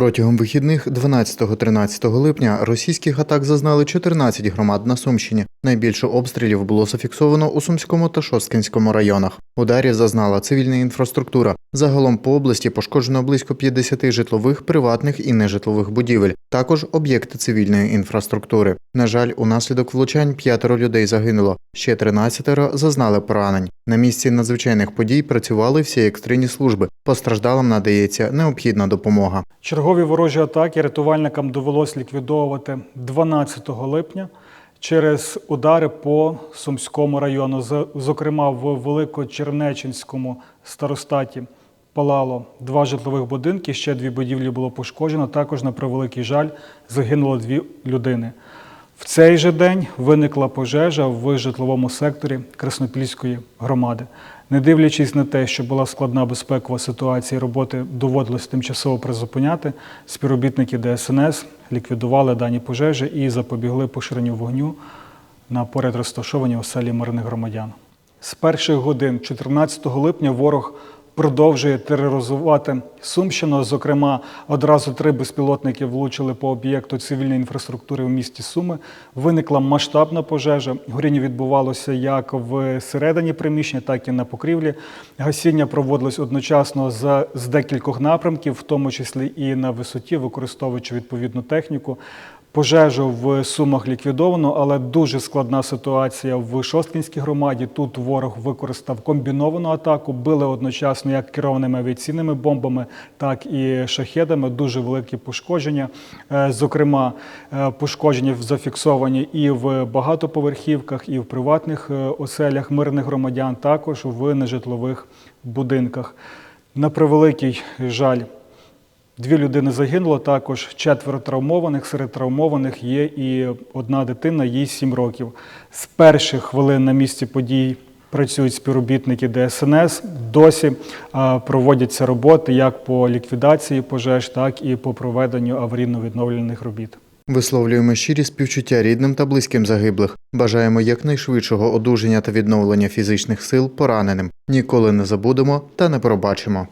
Протягом вихідних 12-13 липня російських атак зазнали 14 громад на Сумщині. Найбільше обстрілів було зафіксовано у Сумському та Шосткинському районах. Ударів зазнала цивільна інфраструктура. Загалом по області пошкоджено близько 50 житлових, приватних і нежитлових будівель, також об'єкти цивільної інфраструктури. На жаль, унаслідок влучань п'ятеро людей загинуло, ще 13 зазнали поранень. На місці надзвичайних подій працювали всі екстрені служби. Постраждалим надається необхідна допомога. Чергові ворожі атаки рятувальникам довелось ліквідовувати 12 липня через удари по Сумському району. Зокрема, в Великочернеченському старостаті палало два житлових будинки, ще дві будівлі було пошкоджено. Також, на превеликий жаль, загинуло дві людини. В цей же день виникла пожежа в житловому секторі Краснопільської громади. Не дивлячись на те, що була складна безпекова ситуація, роботи доводилось тимчасово призупиняти, співробітники ДСНС ліквідували дані пожежі і запобігли поширенню вогню на поряд розташовані оселі мирних громадян. З перших годин 14 липня ворог продовжує тероризувати Сумщину. Зокрема, одразу три безпілотники влучили по об'єкту цивільної інфраструктури в місті Суми. Виникла масштабна пожежа. Горіння відбувалося як в середині приміщення, так і на покрівлі. Гасіння проводилось одночасно з, декількох напрямків, в тому числі і на висоті, використовуючи відповідну техніку. Пожежу в Сумах ліквідовано, але дуже складна ситуація в Шосткінській громаді. Тут ворог використав комбіновану атаку, били одночасно як керованими авіаційними бомбами, так і шахедами. Дуже великі пошкодження. Е, Зокрема, е, пошкодження зафіксовані і в багатоповерхівках, і в приватних е, оселях мирних громадян, також в нежитлових будинках. На превеликий жаль. Дві людини загинуло, також четверо травмованих. Серед травмованих є і одна дитина, їй 7 років. З перших хвилин на місці подій працюють співробітники ДСНС. Досі проводяться роботи як по ліквідації пожеж, так і по проведенню аварійно-відновлювальних робіт. Висловлюємо щирі співчуття рідним та близьким загиблих. Бажаємо якнайшвидшого одужання та відновлення фізичних сил пораненим. Ніколи не забудемо та не пробачимо.